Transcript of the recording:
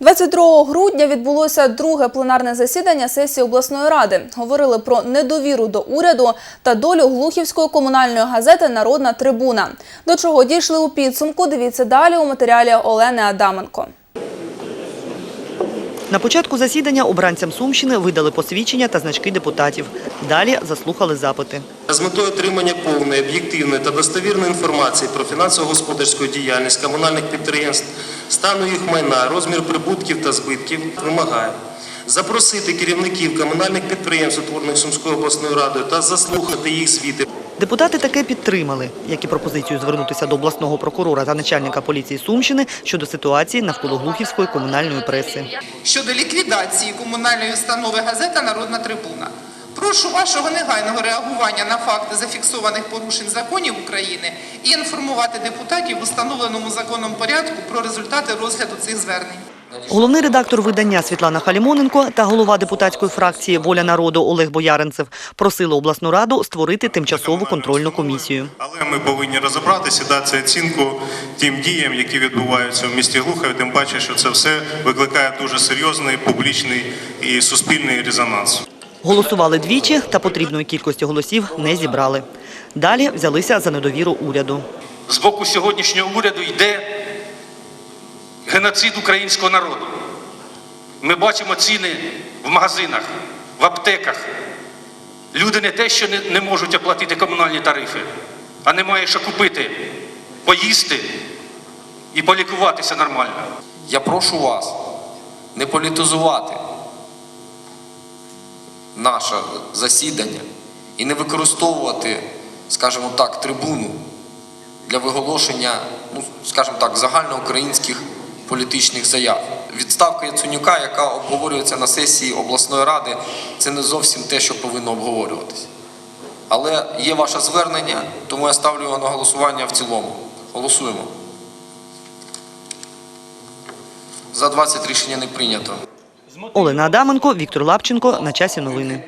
22 грудня відбулося друге пленарне засідання сесії обласної ради. Говорили про недовіру до уряду та долю глухівської комунальної газети Народна трибуна. До чого дійшли у підсумку? Дивіться далі у матеріалі Олени Адаменко. На початку засідання обранцям Сумщини видали посвідчення та значки депутатів. Далі заслухали запити. З метою отримання повної, об'єктивної та достовірної інформації про фінансово-господарську діяльність комунальних підприємств, стану їх майна, розмір прибутків та збитків вимагає запросити керівників комунальних підприємств, утворених Сумською обласною радою, та заслухати їх звіти. Депутати таке підтримали, як і пропозицію звернутися до обласного прокурора та начальника поліції Сумщини щодо ситуації навколо глухівської комунальної преси. щодо ліквідації комунальної установи газета Народна трибуна. Прошу вашого негайного реагування на факти зафіксованих порушень законів України і інформувати депутатів в установленому законом порядку про результати розгляду цих звернень. Головний редактор видання Світлана Халімоненко та голова депутатської фракції Воля народу Олег Бояринцев просили обласну раду створити тимчасову контрольну комісію. Але ми повинні розібратися, дати оцінку тим діям, які відбуваються в місті Глухові, тим паче, що це все викликає дуже серйозний публічний і суспільний резонанс. Голосували двічі та потрібної кількості голосів не зібрали. Далі взялися за недовіру уряду. з боку сьогоднішнього уряду йде геноцид українського народу. Ми бачимо ціни в магазинах, в аптеках. Люди не те, що не, не можуть оплатити комунальні тарифи, а немає що купити, поїсти і полікуватися нормально. Я прошу вас не політизувати наше засідання і не використовувати, скажімо так, трибуну для виголошення, ну, скажімо так, загальноукраїнських політичних заяв. Відставка Яценюка, яка обговорюється на сесії обласної ради, це не зовсім те, що повинно обговорюватися. Але є ваше звернення, тому я ставлю його на голосування в цілому. Голосуємо. За 20 рішення не прийнято. Олена Адаменко, Віктор Лапченко. На часі новини.